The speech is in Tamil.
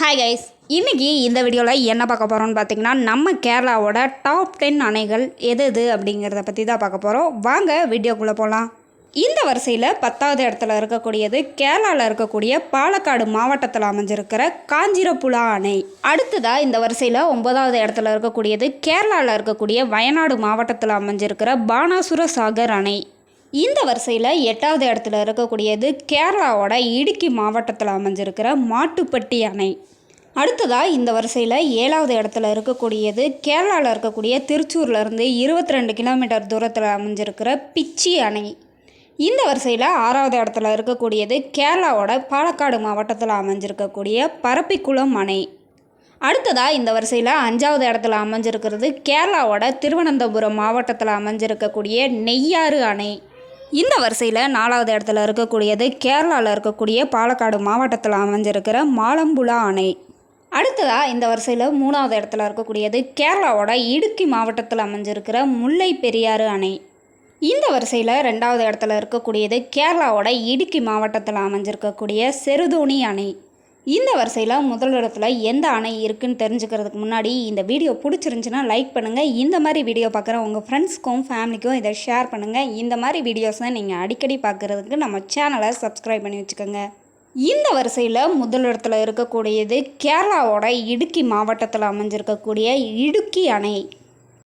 ஹாய் கைஸ் இன்னைக்கு இந்த வீடியோவில் என்ன பார்க்க போகிறோம்னு பார்த்தீங்கன்னா நம்ம கேரளாவோட டாப் டென் அணைகள் எது எது அப்படிங்கிறத பற்றி தான் பார்க்க போகிறோம் வாங்க வீடியோக்குள்ளே போகலாம் இந்த வரிசையில் பத்தாவது இடத்துல இருக்கக்கூடியது கேரளாவில் இருக்கக்கூடிய பாலக்காடு மாவட்டத்தில் அமைஞ்சிருக்கிற காஞ்சிரப்புழா அணை. அடுத்ததாக இந்த வரிசையில் ஒன்பதாவது இடத்துல இருக்கக்கூடியது கேரளாவில் இருக்கக்கூடிய வயநாடு மாவட்டத்தில் அமைஞ்சிருக்கிற பானாசுர சாகர் அணை. இந்த வரிசையில் எட்டாவது இடத்துல இருக்கக்கூடியது கேரளாவோட இடுக்கி மாவட்டத்தில் அமைஞ்சிருக்கிற மாட்டுப்பட்டி அணை. அடுத்ததாக இந்த வரிசையில் ஏழாவது இடத்துல இருக்கக்கூடியது கேரளாவில் இருக்கக்கூடிய திருச்சூர்லேருந்து இருபத்தி ரெண்டு கிலோமீட்டர் தூரத்தில் அமைஞ்சிருக்கிற பிச்சி அணை. இந்த வரிசையில் ஆறாவது இடத்துல இருக்கக்கூடியது கேரளாவோட பாலக்காடு மாவட்டத்தில் அமைஞ்சிருக்கக்கூடிய பரப்பிக்குளம் அணை. அடுத்ததாக இந்த வரிசையில் அஞ்சாவது இடத்துல அமைஞ்சிருக்கிறது கேரளாவோட திருவனந்தபுரம் மாவட்டத்தில் அமைஞ்சிருக்கக்கூடிய நெய்யாறு அணை. இந்த வரிசையில் நாலாவது இடத்துல இருக்கக்கூடியது கேரளாவில் இருக்கக்கூடிய பாலக்காடு மாவட்டத்தில் அமைஞ்சிருக்கிற மாலம்புழா அணை. அடுத்ததாக இந்த வரிசையில் மூணாவது இடத்துல இருக்கக்கூடியது கேரளாவோட இடுக்கி மாவட்டத்தில் அமைஞ்சிருக்கிற முல்லை பெரியாறு அணை. இந்த வரிசையில் ரெண்டாவது இடத்துல இருக்கக்கூடியது கேரளாவோட இடுக்கி மாவட்டத்தில் அமைஞ்சிருக்கக்கூடிய செருதோணி அணை. இந்த வரிசையில் முதல் இடத்துல எந்த அணை இருக்குன்னு தெரிஞ்சுக்கிறதுக்கு முன்னாடி இந்த வீடியோ பிடிச்சிருந்துச்சுன்னா லைக் பண்ணுங்கள் இந்த மாதிரி வீடியோ பார்க்குற உங்கள் ஃப்ரெண்ட்ஸ்க்கும் ஃபேமிலிக்கும் இதை ஷேர் பண்ணுங்கள் இந்த மாதிரி வீடியோஸை நீங்கள் அடிக்கடி பார்க்குறதுக்கு நம்ம சேனலை சப்ஸ்கிரைப் பண்ணி வச்சுக்கோங்க. இந்த வரிசையில் முதல் இடத்துல இருக்கக்கூடியது கேரளாவோட இடுக்கி மாவட்டத்தில் அமைஞ்சிருக்கக்கூடிய இடுக்கி அணை.